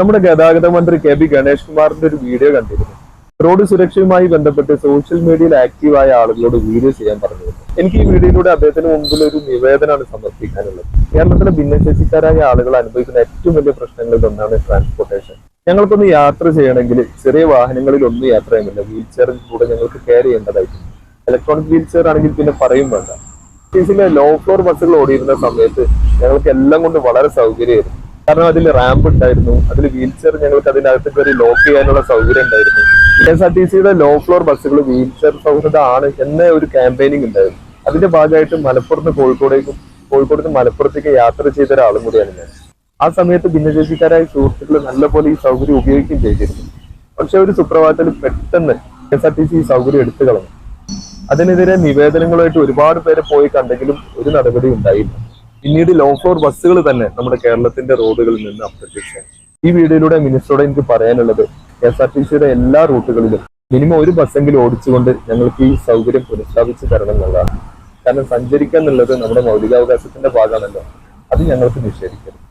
നമ്മുടെ ഗതാഗത മന്ത്രി കെ ബി ഗണേഷ് കുമാറിന്റെ ഒരു വീഡിയോ കണ്ടിരുന്നു. റോഡ് സുരക്ഷയുമായി ബന്ധപ്പെട്ട് സോഷ്യൽ മീഡിയയിൽ ആക്റ്റീവായ ആളുകളോട് വീഡിയോ ചെയ്യാൻ പറഞ്ഞിരുന്നു. എനിക്ക് ഈ വീഡിയോയിലൂടെ അദ്ദേഹത്തിന് മുമ്പിൽ ഒരു നിവേദനമാണ് സമർപ്പിക്കാനുള്ളത്. കേരളത്തിലെ ഭിന്നശേഷിക്കാരായ ആളുകൾ അനുഭവിക്കുന്ന ഏറ്റവും വലിയ പ്രശ്നങ്ങളിൽ ഒന്നാണ് ട്രാൻസ്പോർട്ടേഷൻ ഞങ്ങൾക്കൊന്ന് യാത്ര ചെയ്യണമെങ്കിൽ ചെറിയ വാഹനങ്ങളിൽ ഒന്നും യാത്ര ചെയ്യുന്നില്ല. വീൽ ചെയറിൽ കൂടെ ഞങ്ങൾക്ക് കെയർ ചെയ്യേണ്ടതായിട്ടുണ്ട്. ഇലക്ട്രോണിക് വീൽ ചെയർ ആണെങ്കിൽ പിന്നെ പറയും വേണ്ട. ലോ ഫ്ലോർ ബസ്സുകൾ ഓടിയിരുന്ന സമയത്ത് ഞങ്ങൾക്ക് എല്ലാം കൊണ്ട് വളരെ സൗകര്യമായിരുന്നു. കാരണം അതിൽ റാമ്പ് ഉണ്ടായിരുന്നു. അതിൽ വീൽ ചെയർ ഞങ്ങൾക്ക് അതിനകത്ത് കയറി ലോക്ക് ചെയ്യാനുള്ള സൗകര്യം ഉണ്ടായിരുന്നു. കെ എസ് ആർ ടി സിയുടെ ലോ ഫ്ലോർ ബസ്സുകൾ വീൽ ചെയർ സൗഹൃദമാണ് എന്ന ഒരു ക്യാമ്പയിനിങ് ഉണ്ടായിരുന്നു. അതിന്റെ ഭാഗമായിട്ട് മലപ്പുറത്ത് കോഴിക്കോടേക്കും കോഴിക്കോട് നിന്ന് മലപ്പുറത്തേക്ക് യാത്ര ചെയ്ത ഒരാളും കൂടിയാണ് ഞാൻ. ആ സമയത്ത് ഭിന്നശേഷിക്കാരായ സുഹൃത്തുക്കൾ നല്ലപോലെ ഈ സൗകര്യം ഉപയോഗിക്കുകയും ചെയ്തിരുന്നു. പക്ഷെ ഒരു സുപ്രഭാതത്തിൽ പെട്ടെന്ന് K S R T C ഈ സൗകര്യം എടുത്തു കളഞ്ഞു അതിനെതിരെ നിവേദനങ്ങളുമായിട്ട് ഒരുപാട് പേരെ പോയി കണ്ടെങ്കിലും ഒരു നടപടി ഉണ്ടായില്ല. പിന്നീട് ലോ ഫ്ലോർ ബസ്സുകൾ തന്നെ നമ്മുടെ കേരളത്തിന്റെ റോഡുകളിൽ നിന്ന് അപ്രത്യക്ഷമായി ഈ വീഡിയോയിലൂടെ മിനിസ്റ്ററോട് എനിക്ക് പറയാനുള്ളത് കെ എസ് ആർ ടി സിയുടെ എല്ലാ റൂട്ടുകളിലും മിനിമം ഒരു ബസ്സെങ്കിലും ഓടിച്ചുകൊണ്ട് ഞങ്ങൾക്ക് ഈ സൗകര്യം പുനഃസ്ഥാപിച്ച് തരണം എന്നുള്ളതാണ്. കാരണം സഞ്ചരിക്കുക എന്നുള്ളത് നമ്മുടെ മൗലികാവകാശത്തിന്റെ ഭാഗമാണല്ലോ. അത് ഞങ്ങൾക്ക് നിഷേധിക്കരുത്.